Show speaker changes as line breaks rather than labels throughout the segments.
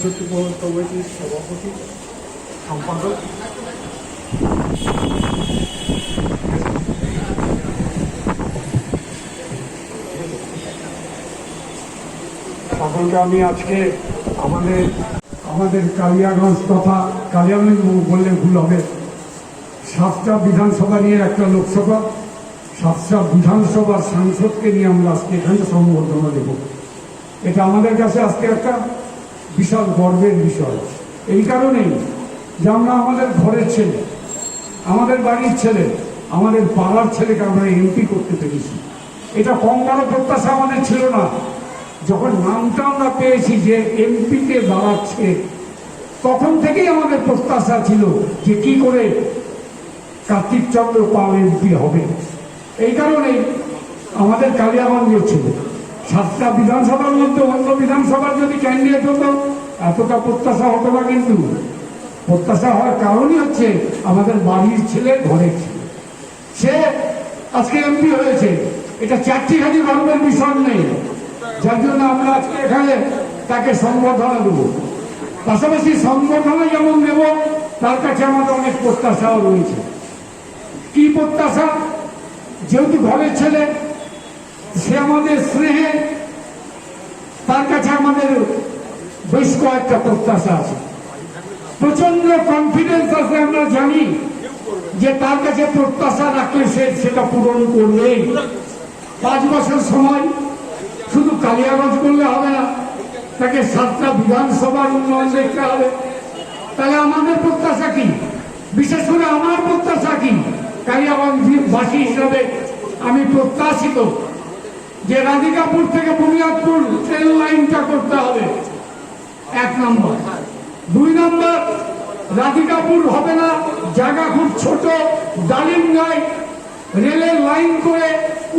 চৌষট্টি পৌর কমিটির সভাপতি সম্পাদক সকলকে আমি আজকে আমাদের আমাদের কালিয়াগঞ্জ তথা কালিয়াগঞ্জ বললে ভুল হবে। সাতটা বিধানসভা নিয়ে একটা লোকসভা, সাতটা বিধানসভার সাংসদকে নিয়ে আমরা আজকে এখানে সংবর্ধনা দেব। এটা আমাদের কাছে আজকে একটা বিশাল গর্বের বিষয়। এই কারণেই যে আমরা আমাদের ঘরের ছেলে, আমাদের বাড়ির ছেলে, আমাদের পাড়ার ছেলেকে আমরা এমপি করতে পেরেছি। এটা কম বড় প্রত্যাশা আমাদের ছিল না। যখন নামটা আমরা পেয়েছি যে এমপিতে দাঁড়াচ্ছে তখন থেকেই আমাদের প্রত্যাশা ছিল যে কি করে কার্তিক চন্দ্র পাল এমপি হবে। এই কারণেই আমাদের কালিয়াগঞ্জ ছিল সাতটা বিধানসভার মধ্যে অন্য বিধানসভার যদি ক্যান্ডিডেট হতো, এতটা প্রত্যাশা হতো না কিন্তু। প্রত্যাশা হওয়ার কারণই হচ্ছে আমাদের বাড়ির ছেলে ঘরের ছেলে। সে আজকে এমপি হয়েছে। এটা চারটি খালি গর্বের বিষয় নেই যার জন্য আমরা আজকে এখানে তাকে সংবর্ধনা দেবো। পাশাপাশি সংবর্ধনা যেমন দেব, তার কাছে আমাদের অনেক প্রত্যাশাও রয়েছে। কি প্রত্যাশা? যেহেতু ঘরের ছেলে সে আমাদের স্নেহে, তার কাছে আমাদের বেশ কয়েকটা প্রত্যাশা আছে। প্রচণ্ড কনফিডেন্স আছে, আমরা জানি যে তার কাছে প্রত্যাশা রাখলে সে সেটা পূরণ করবেই পাঁচ বছর সময়, শুধু কালিয়াগঞ্জ করলে হবে না, তাকে সাতটা বিধানসভার উন্নয়ন দেখতে হবে। তাহলে আমাদের প্রত্যাশা কি? বিশেষ করে আমার প্রত্যাশা কি? কালিয়াগঞ্জবাসী হিসাবে আমি প্রত্যাশিত যে রাধিকাপুর থেকে বুনিয়াদপুর ট্রেন লাইনটা করতে হবে। এক নম্বর। দুই নম্বর, রাধিকাপুর হবে না, জায়গা খুব ছোট ডালিমগাই রেলের লাইন করে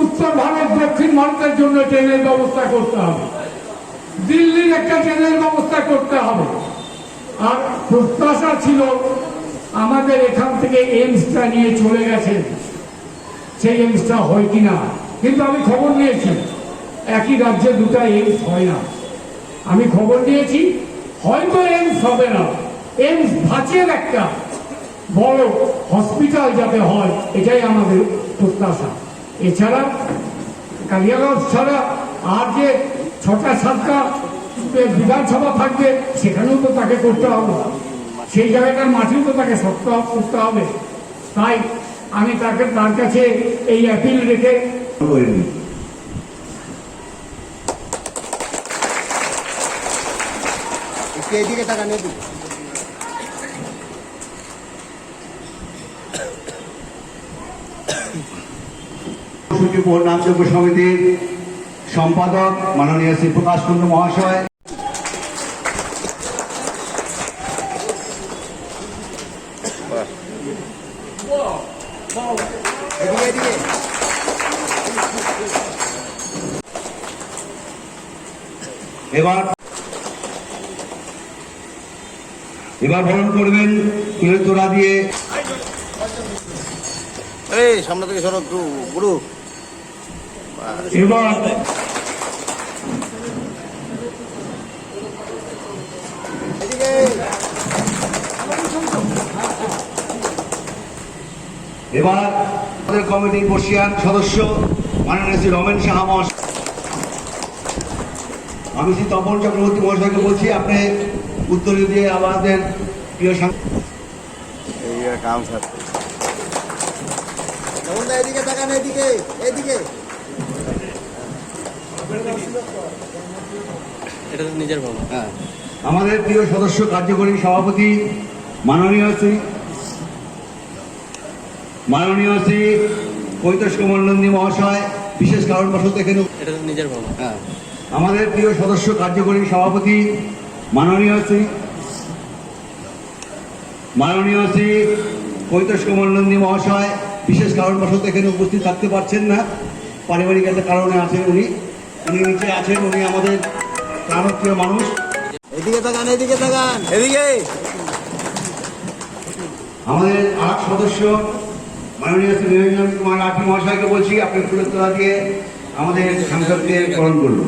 উত্তর ভারত, দক্ষিণ ভারতের জন্য ট্রেনের ব্যবস্থা করতে হবে। দিল্লির একটা ট্রেনের ব্যবস্থা করতে হবে। আর প্রত্যাশা ছিল, আমাদের এখান থেকে এইমসটা নিয়ে চলে গেছেন সেই এইমসটা হয় কিনা? কিন্তু আমি খবর নিয়েছি। একই রাজ্যে দুটা এইমস হয় না। আমি খবর নিয়েছি, হয়তো এইমস হবে না। এইমস ভাঁচের একটা বড় হসপিটাল যাতে হয়, এটাই আমাদের প্রত্যাশা। এছাড়া কালিয়াগঞ্জ ছাড়া আর যে ছটা, সাতটা বিধানসভা থাকবে, সেখানেও তো তাকে করতে হবে। সেই জায়গাটার মাঠেও তো তাকে শক্ত করতে হবে। তাই আমি তাকে, তার কাছে এই অ্যাপিল রেখে
করিনি
এদিকে
নামযোগ্য সমিতির সম্পাদক মাননীয় শ্রী প্রকাশ কুন্ডু মহাশয়। এবার এবার বরণ করবেন তুলে তোলা দিয়ে।
এই সামনে থেকে সরো একটু গুরু।
এবার
এবার আমাদের কমিটির বর্ষিয়ান সদস্য মাননীয় শ্রী রমেন সাহা মহাশয়। আমি শ্রী তপন চক্রবর্তী মহাশয়কে বলছি আপনি উত্তর দিয়ে আমাদের প্রিয়
কাম এদিকে তাকান এদিকে এদিকে।
এটা তো নিজের বাবা।
হ্যাঁ। আমাদের প্রিয় সদস্য কার্যকরী সভাপতি মাননীয় শ্রী মাননীয় শ্রী কৈতস কুমার নন্দী মহাশয় বিশেষ কারণবশত এখানে
এটা তো নিজের বাবা।
হ্যাঁ। আমাদের প্রিয় সদস্য কার্যকরী সভাপতি মাননীয় শ্রী মাননীয় শ্রী কৈতস কুমার নন্দী মহাশয় বিশেষ কারণবশত এখানে উপস্থিত থাকতে পারছেন না। পারিবারিক একটা কারণে আছেন উনি। উনি নিচে আছেন উনি আমাদের প্রাণপ্রিয় মানুষ।
এদিকে তাকান এদিকে তাকান এদিকে।
আমাদের আট সদস্য মাননীয় শ্রী নিরঞ্জন কুমার লাঠি মহাশয়কে বলছি আপনি ফুলের তোলা দিয়ে আমাদের সাংসদকে গ্রহণ করুন।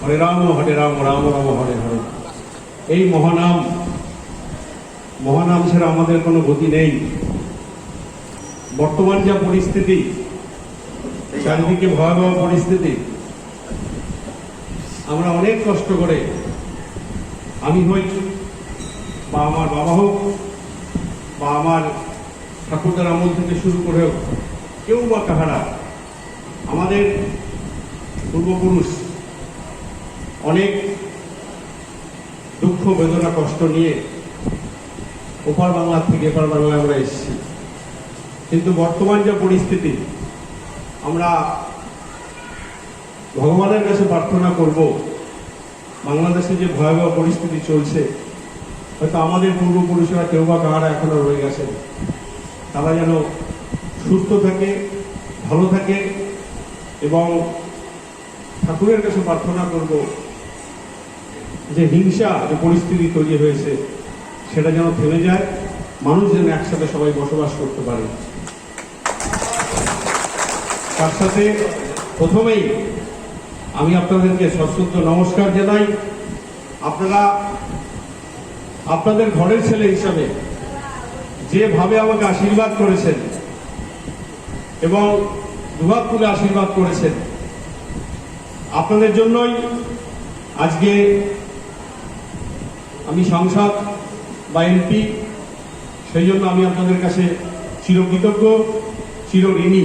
হরে রাম হরে রাম রাম রাম, হরে হরে। এই মহানাম মহানাম ছাড়া আমাদের কোনো গতি নেই। বর্তমান যা পরিস্থিতি, চারিদিকে ভয়াবহ পরিস্থিতি, আমরা অনেক কষ্ট করে, আমি হই, বা আমার বাবা হোক, বা আমার ঠাকুরদার আমল থেকে শুরু করে হোক কেউ বা কাহারা আমাদের পূর্বপুরুষ অনেক দুঃখ, বেদনা, কষ্ট নিয়ে ওপার বাংলা থেকে এপার বাংলায় আমরা এসেছি। কিন্তু বর্তমান যে পরিস্থিতি, আমরা ভগবানের কাছে প্রার্থনা করব, বাংলাদেশে যে ভয়াবহ পরিস্থিতি চলছে, হয়তো আমাদের পূর্বপুরুষরা কেউ বা কাহারা এখনও রয়ে গেছে তারা যেন সুস্থ থাকে, ভালো থাকে এবং ঠাকুরের কাছে প্রার্থনা করব যে হিংসা, যে পরিস্থিতি তৈরি হয়েছে, সেটা যেন থেমে যায়, মানুষ যেন একসাথে সবাই বসবাস করতে পারে। তার সাথে প্রথমেই আমি আপনাদেরকে সশ্রদ্ধ নমস্কার জানাই। আপনারা, আপনাদের ঘরের ছেলে হিসাবে যেভাবে আমাকে আশীর্বাদ করেছেন এবং দুহাত তুলে আশীর্বাদ করেছেন, আপনাদের জন্যই আজকে আমি সংসদ বা এমপি, সেই জন্য আমি আপনাদের কাছে চিরকৃতজ্ঞ চির ঋণী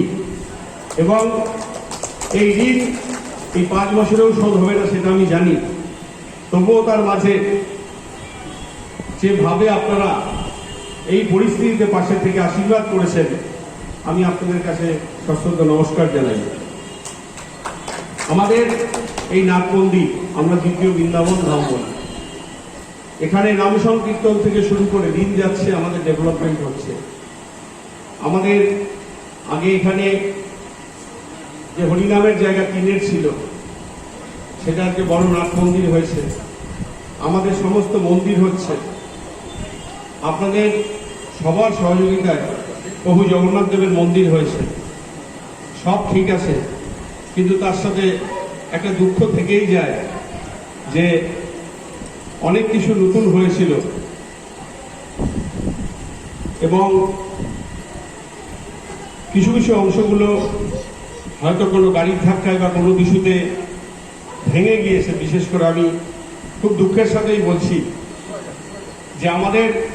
এবং এই ঋণ এই পাঁচ বছরেও শোধ হবে না সেটা আমি জানি। তবুও তার মাঝে যেভাবে আপনারা এই পরিস্থিতিতে পাশে থেকে আশীর্বাদ করেছেন, আমি আপনাদের কাছে সশ্রদ্ধ নমস্কার জানাই। আমাদের এই নাগ মন্দির আমরা দ্বিতীয় বৃন্দাবন ধাম বলি। এখানে নাম সংকীর্তন থেকে শুরু করে দিন যাচ্ছে, আমাদের ডেভেলপমেন্ট হচ্ছে। আমাদের আগে এখানে যে হরিনামের জায়গা টিনের ছিল, সেটা আজকে বড় নাট মন্দির হয়েছে। আমাদের সমস্ত মন্দির হচ্ছে। আপনাদের সবার সহযোগিতায় প্রভু জগন্নাথ দেবের মন্দির হয়েছে। সব ঠিক আছে, কিন্তু তার সাথে একটা দুঃখ থেকেই যায় যে অনেক কিছু নতুন হয়েছিল। এবং কিছু কিছু অংশগুলো হয়তো কোনো গাড়ির ধাক্কায় বা কোনো কিছুতে ভেঙে গিয়েছে। বিশেষ করে আমি খুব দুঃখের সাথেই বলছি যে আমাদের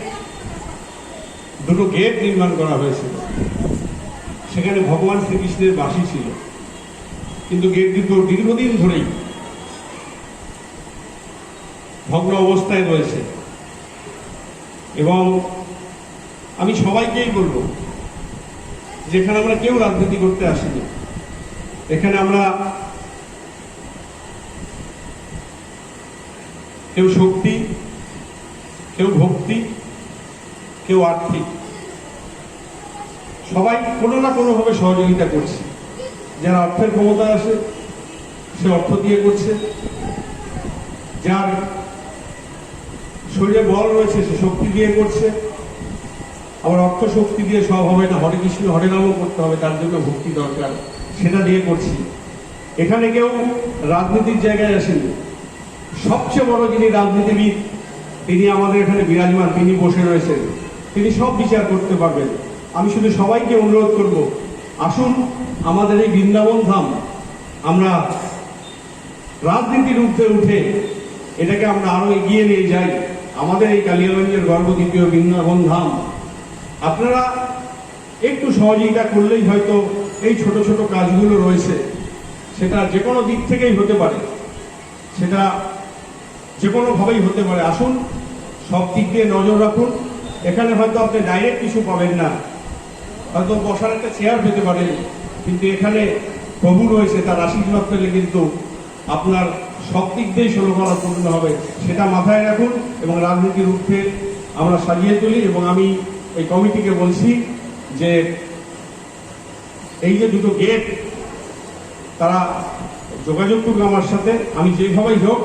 দুটো গেট নির্মাণ করা হয়েছিল। সেখানে ভগবান শ্রীকৃষ্ণের বাসী ছিল। কিন্তু গেট দুটো দীর্ঘদিন ধরেই ভগ্ন অবস্থায় রয়েছে। এবং আমি সবাইকেই বলব, যেখানে আমরা কেউ রাজনীতি করতে আসিনি, এখানে আমরা কেউ শক্তি, কেউ ভক্তি, কেউ আর্থিক। সবাই কোনো না কোনোভাবে সহযোগিতা করছে। যার অর্থের ক্ষমতা আছে সে অর্থ দিয়ে করছে। যার শরীরে বল রয়েছে, সে শক্তি দিয়ে করছে। আবার অর্থ শক্তি দিয়ে সব হবে না, হরে কৃষ্ণ, হরে নামও করতে হবে, তার জন্য ভক্তি দরকার, সেটা দিয়ে করছি। এখানে কেউ রাজনীতির জায়গায় আসেনি। সবচেয়ে বড় যিনি রাজনীতিবিদ, তিনি আমাদের এখানে বিরাজমান, তিনি বসে রয়েছেন। তিনি সব বিচার করতে পারবেন। আমি শুধু সবাইকে অনুরোধ করব, আসুন আমাদের এই বৃন্দাবন ধাম, আমরা রাজনীতির ঊর্ধ্বে উঠে এটাকে আমরা আরও এগিয়ে নিয়ে যাই। আমাদের এই কালিয়াগঞ্জের গর্ব দ্বিতীয় বৃন্দাবন ধাম। আপনারা একটু সহযোগিতা করলেই হয়তো এই ছোট ছোট কাজগুলো রয়েছে, সেটা যে কোনো দিক থেকেই হতে পারে, সেটা যে কোনোভাবেই হতে পারে। আসুন, সব দিক দিয়ে নজর রাখুন। এখানে হয়তো আপনি ডাইরেক্ট কিছু পাবেন না। হয়তো বসার একটা চেয়ার পেতে পারেন, কিন্তু এখানে প্রভু রয়েছে, তার আশীর্বাদ পেলে কিন্তু আপনার সব দিক দিয়েই ষোলকলা পূর্ণ হবে, সেটা মাথায় রাখুন এবং রাজনীতির ঊর্ধ্বে আমরা সাজিয়ে তুলি এবং আমি এই কমিটিকে বলছি যে এই যে দুটো গেট তারা যোগাযোগ করবে আমার সাথে, আমি যেভাবেই হোক,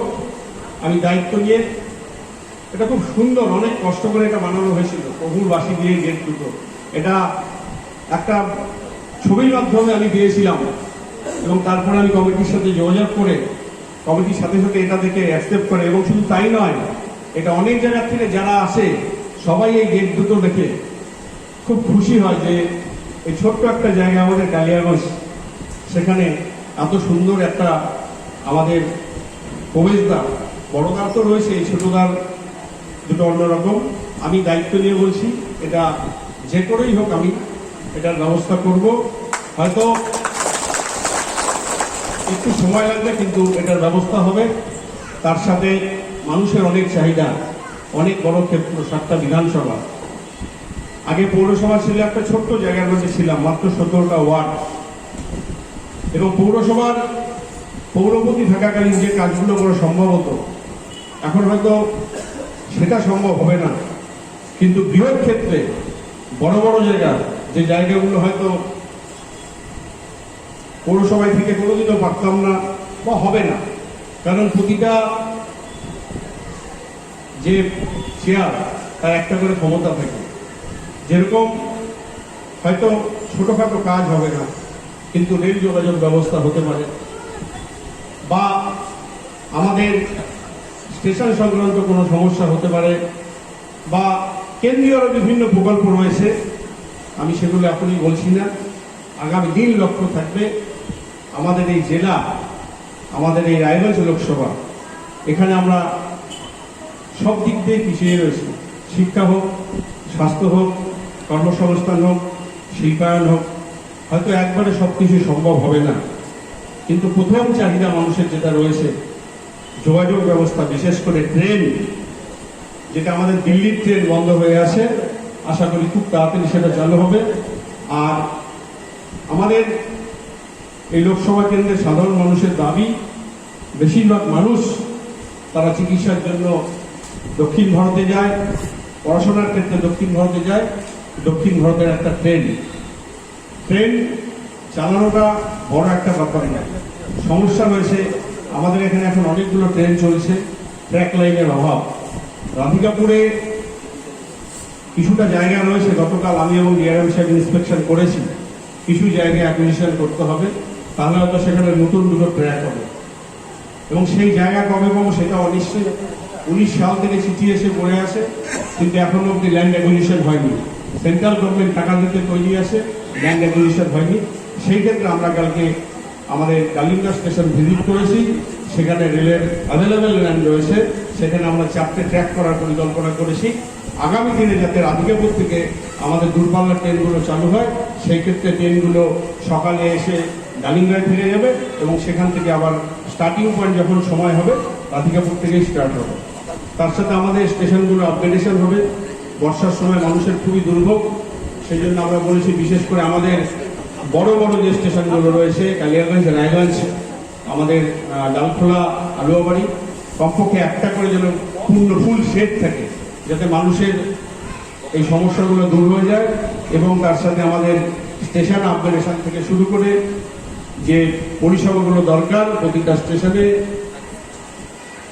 আমি দায়িত্ব নিয়ে, এটা খুব সুন্দর, অনেক কষ্ট করে এটা বানানো হয়েছিল, প্রভুর বাসি দিয়ে গেট দুটো। এটা একটা ছবির মাধ্যমে আমি দিয়েছিলাম এবং তারপরে আমি কমিটির সাথে যোগাযোগ করে কমিটির সাথে সাথে এটা দেখে অ্যাকসেপ্ট করে, এবং শুধু তাই নয়, এটা অনেক জায়গা থেকে যারা আসে, সবাই এই গেট দুটো দেখে খুব খুশি হয় যে এই ছোট্ট একটা জায়গা আমাদের কালিয়াগঞ্জ, সেখানে এত সুন্দর একটা আমাদের প্রবেশদ্বার বড়দ্বার তো রয়েছে, এই ছোটদ্বার দুটো অন্যরকম। আমি দায়িত্ব নিয়ে বলছি, এটা যে করেই হোক আমি এটার ব্যবস্থা করব। হয়তো একটু সময় লাগবে, কিন্তু এটার ব্যবস্থা হবে। তার সাথে মানুষের অনেক চাহিদা, অনেক বড় ক্ষেত্র, সাতটা বিধানসভা। আগে পৌরসভা ছিল একটা ছোট্ট জায়গার মধ্যে ছিলাম, মাত্র সতেরোটা ওয়ার্ড। এবং পৌরসভার পৌরপতি থাকাকালীন যে কাজগুলো করা সম্ভব হতো, এখন হয়তো সেটা সম্ভব হবে না। কিন্তু বৃহৎ ক্ষেত্রে বড় বড় জায়গা, যে জায়গাগুলো হয়তো পৌরসভায় থেকে কোনোদিনও পারতাম না বা হবে না। কারণ প্রতিটা যে চেয়ার তার একটা করে ক্ষমতা থাকে। যেরকম হয়তো ছোটোখাটো কাজ হবে না, কিন্তু রেল যোগাযোগ ব্যবস্থা হতে পারে। বা আমাদের স্টেশন সংক্রান্ত কোনো সমস্যা হতে পারে, বা কেন্দ্রীয় বিভিন্ন প্রকল্প রয়েছে। আমি সেগুলো এখনই বলছি না। আগামী দিন লক্ষ্য থাকবে। আমাদের এই জেলা, আমাদের এই রায়গঞ্জ লোকসভা, এখানে আমরা সব দিক দিয়ে পিছিয়ে রয়েছি। শিক্ষা হোক, স্বাস্থ্য হোক, কর্মসংস্থান হোক, শিল্পায়ন হোক, হয়তো একবারে সব কিছু সম্ভব হবে না। কিন্তু প্রথম চাহিদা মানুষের যেটা রয়েছে, যোগাযোগ ব্যবস্থা, বিশেষ করে ট্রেন, যেটা আমাদের দিল্লির ট্রেন বন্ধ হয়ে আছে, আশা করি খুব তাড়াতাড়ি সেটা চালু হবে। আর আমাদের এই লোকসভা কেন্দ্রের সাধারণ মানুষের দাবি, বেশিরভাগ মানুষ তারা চিকিৎসার জন্য দক্ষিণ ভারতে যায়, পড়াশোনার ক্ষেত্রে দক্ষিণ ভারতে যায়, দক্ষিণ ভারতের একটা ট্রেন ট্রেন চালানোটা বড় একটা ব্যাপার না। সমস্যা রয়েছে, আমাদের এখানে এখন অনেকগুলো ট্রেন চলছে ট্র্যাক লাইনের অভাব। রাধিকাপুরে কিছুটা জায়গা রয়েছে, গতকাল আমি এবং ডিআরএম সাহেব ইন্সপেকশন করেছি। কিছু জায়গায় অ্যাকুইজিশন করতে হবে। তাহলে হয়তো সেখানে নতুন দুটো ট্র্যাক হবে। এবং সেই জায়গা কবে পাবো সেটা অনিশ্চয় উনিশ সাল থেকে চিঠি এসে পড়ে আছে, কিন্তু এখনও অব্দি ল্যান্ড অ্যাকুইজিশন হয়নি। সেন্ট্রাল গভর্নমেন্ট টাকা দিতে তৈরি আছে ল্যান্ড অ্যাকুইজিশন হয়নি। সেই ক্ষেত্রে আমরা কালকে আমাদের কালিঙ্গা স্টেশন ভিজিট করেছি, সেখানে রেলের অ্যাভেলেবেল ল্যান্ড রয়েছে, সেখানে আমরা চারটে ট্র্যাক করার পরিকল্পনা করেছি। আগামী দিনে যাতে রাধিকাপুর থেকে আমাদের দূরপাল্লার ট্রেনগুলো চালু হয়, সেই ক্ষেত্রে ট্রেনগুলো সকালে এসে ডালিঙ্গায় ফিরে যাবে এবং সেখান থেকে আবার স্টার্টিং পয়েন্ট যখন সময় হবে রাধিকাপুর থেকেই স্টার্ট হবে। তার সাথে আমাদের স্টেশনগুলো আপগ্রেডেশন হবে। বর্ষার সময় মানুষের খুবই দুর্ভোগ। সেই জন্য আমরা বলেছি বিশেষ করে আমাদের বড় বড় যে স্টেশনগুলো রয়েছে, কালিয়াগঞ্জ, রায়গঞ্জ, আমাদের ডালখোলা আলুয়াবাড়ি, কমপক্ষে একটা করে যেন পূর্ণ ফুল সেট থাকে, যাতে মানুষের এই সমস্যাগুলো দূর হয়ে যায় এবং তার সাথে আমাদের স্টেশন আপগ্রেডেশন থেকে শুরু করে যে পরিষেবাগুলো দরকার প্রতিটা স্টেশনে,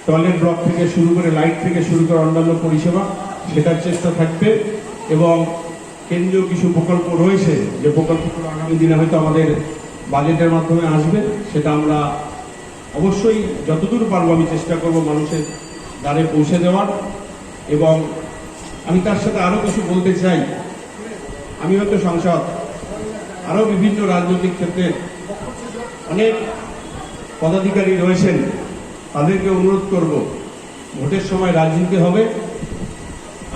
টয়লেট ব্লক থেকে শুরু করে লাইট থেকে শুরু করে অন্যান্য পরিষেবা, সেটার চেষ্টা থাকবে। এবং কেন্দ্রীয় কিছু প্রকল্প রয়েছে, যে প্রকল্পগুলো আগামী দিনে হয়তো আমাদের বাজেটের মাধ্যমে আসবে, সেটা আমরা অবশ্যই যতদূর পারব আমি চেষ্টা করব মানুষের দ্বারে পৌঁছে দেওয়ার। এবং আমি তার সাথে আরও কিছু বলতে চাই। আমি হয়তো সংসদ আরও বিভিন্ন রাজনৈতিক ক্ষেত্রে অনেক পদাধিকারী রয়েছেন, তাদেরকে অনুরোধ করব, ভোটের সময় রাজনীতি হবে।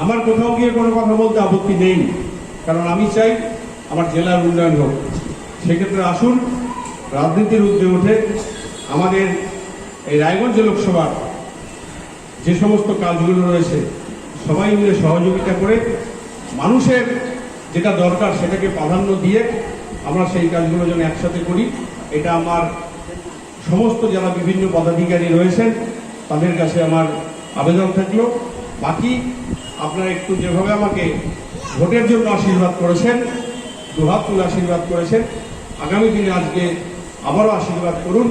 আমার কোথাও গিয়ে কোনো কথা বলতে আপত্তি নেই, কারণ আমি চাই আমার জেলার উন্নয়ন হোক। সেক্ষেত্রে আসুন, রাজনীতির ঊর্ধ্বে উঠে আমাদের এই রায়গঞ্জ লোকসভার যে সমস্ত কাজগুলো রয়েছে, সবাই মিলে সহযোগিতা করে মানুষের যেটা দরকার সেটাকে প্রাধান্য দিয়ে আমরা সেই কাজগুলো যেন একসাথে করি। এটা আমার সমস্ত যারা বিভিন্ন পদাধিকারী রয়েছেন, তাদের কাছে আমার আবেদন থাকল। বাকি আপনারা একটু যেভাবে আমাকে ভোটের জন্য আশীর্বাদ করেছেন, দুহাত তুলে আশীর্বাদ করেছেন, আগামী দিনে আজকে আবারও আশীর্বাদ করুন।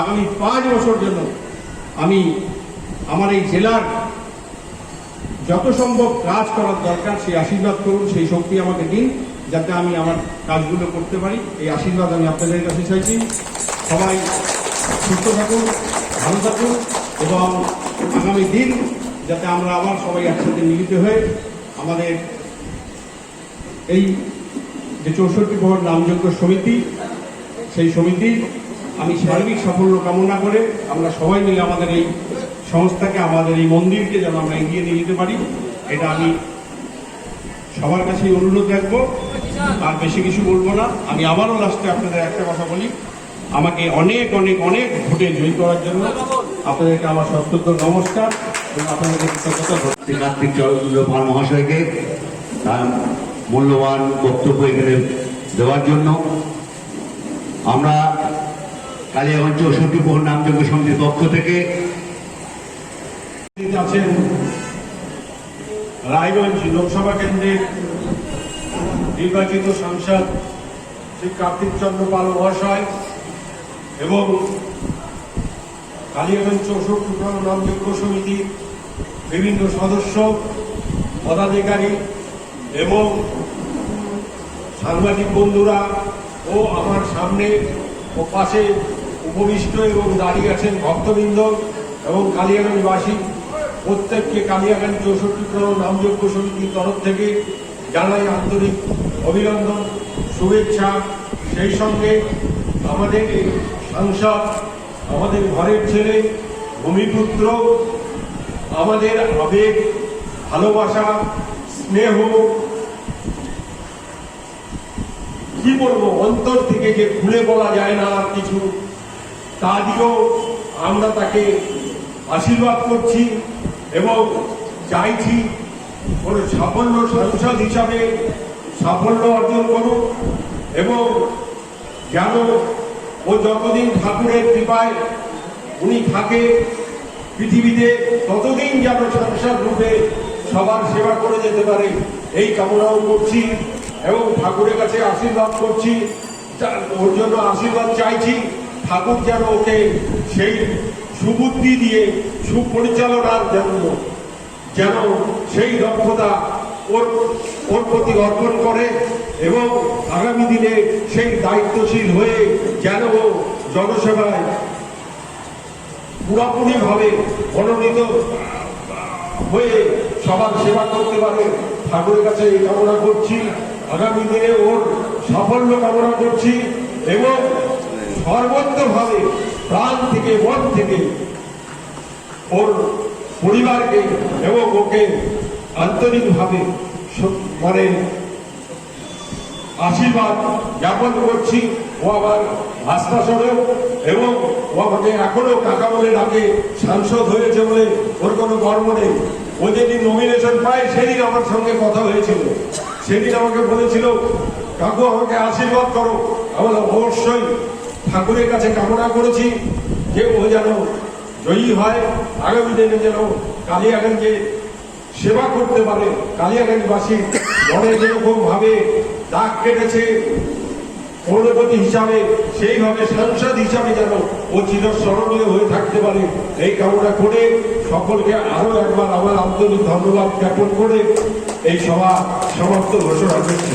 আগামী পাঁচ বছর জন্য আমি আমার এই জেলার যত সম্ভব কাজ করার দরকার, সেই আশীর্বাদ করুন, সেই শক্তি আমাকে দিন। যাতে আমি আমার কাজগুলো করতে পারি। এই আশীর্বাদ আমি আপনাদের কাছে চাইছি। সবাই সুস্থ থাকুন,
ভালো থাকুন এবং আগামী দিন যাতে আমরা আবার সবাই একসাথে মিলিত হয়ে আমাদের এই যে চৌষট্টি প্রহর নামযোগ্য সমিতি, সেই সমিতির আমি সার্বিক সাফল্য কামনা করে আমরা সবাই মিলে আমাদের এই সংস্থাকে, আমাদের এই মন্দিরকে যেন আমরা এগিয়ে নিয়ে যেতে পারি। এটা আমি সবার কাছেই অনুরোধ রাখব। আর বেশি কিছু বলব না। আমি আবারও লাস্টে আপনাদের একটা কথা বলি। আমাকে অনেক অনেক অনেক ভোটে জয়ী করার জন্য আপনাদেরকে আমার সত্যত্ব নমস্কার এবং আপনাদেরকে কৃতজ্ঞতা।
কার্তিক চন্দ্র পাল মহাশয়কে তার মূল্যবান বক্তব্য এখানে দেওয়ার জন্য। আমরা কালিয়াগঞ্জ চৌষট্টি প্রহর নামযোগ্য সমিতির পক্ষ থেকে
আছেন রায়গঞ্জ লোকসভা কেন্দ্রের নির্বাচিত সাংসদ শ্রী কার্তিক চন্দ্র পাল মহাশয় এবং কালিয়াগঞ্জ চৌষট্টি নামযোগ্য সমিতির বিভিন্ন সদস্য, পদাধিকারী এবং সাংবাদিক বন্ধুরা ও আমার সামনে ও পাশে উপবিষ্ট এবং দাঁড়িয়ে আছেন ভক্তবৃন্দ এবং কালিয়াগঞ্জবাসী। প্রত্যেককে কালিয়াগঞ্জ চৌষট্টি নামযোগ্য সমিতির তরফ থেকে জানাই আন্তরিক অভিনন্দন, শুভেচ্ছা। সেই সঙ্গে আমাদের সাংসদ, আমাদের ঘরের ছেলে, ভূমিপুত্র, আমাদের আবেগ, ভালোবাসা, স্নেহ, কি বলব, অন্তর থেকে যে খুলে বলা যায় না কিছু, তা দিয়েও আমরা তাকে আশীর্বাদ করছি এবং চাইছি সাফল্য সাংসদ হিসাবে সাফল্য অর্জন করুক এবং যেন ও যতদিন ঠাকুরের কৃপায় উনি থাকে, পৃথিবীতে ততদিন যেন সংসার রূপে সবার সেবা করে যেতে পারে, এই কামনাও করছি এবং ঠাকুরের কাছে আশীর্বাদ করছি ওর জন্য আশীর্বাদ চাইছি, ঠাকুর যেন ওকে সেই সুবুদ্ধি দিয়ে, সুপরিচালনার জন্য যেন সেই দক্ষতা ওর ওর প্রতি অর্পণ করে এবং আগামী দিনে সেই দায়িত্বশীল হয়ে যেন ও জনসেবায় পুরোপুরিভাবে মনোনীত হয়ে সবার সেবা করতে পারে। ঠাকুরের কাছে এই কামনা করছি। আগামী দিনে ওর সাফল্য কামনা করছি এবং সর্বত্রভাবে প্রাণ থেকে মন থেকে ওর পরিবারকে এবং ওকে আন্তরিকভাবে মানে আশীর্বাদ জ্ঞাপন করছি। ও আমার আশ্বাসনেও এবং ও আমাকে এখনও কাকা বলে ডাকে, সাংসদ হয়েছে বলে ওর কোনো গর্ব নেই। ও যেদিন নমিনেশন পায়, সেদিন আমার সঙ্গে কথা হয়েছিল। সেদিন আমাকে বলেছিল, কাকু, আমাকে আশীর্বাদ করো। আমরা অবশ্যই। ঠাকুরের কাছে কামনা করেছি যে ও যেন জয়ী হয়, আগামী দিনে যেন কালিয়াগঞ্জে সেবা করতে পারে। কালিয়াগঞ্জবাসী মনে যেরকম ভাবে দাগ কেটেছে পৌরপতি হিসাবে সেইভাবে সাংসদ হিসাবে যেন ও চিরস্মরণীয় হয়ে থাকতে পারে। এই কামনা করে সকলকে আরও একবার আমার আন্তরিক ধন্যবাদ জ্ঞাপন করে এই সভা সমাপ্ত ঘোষণা করছি।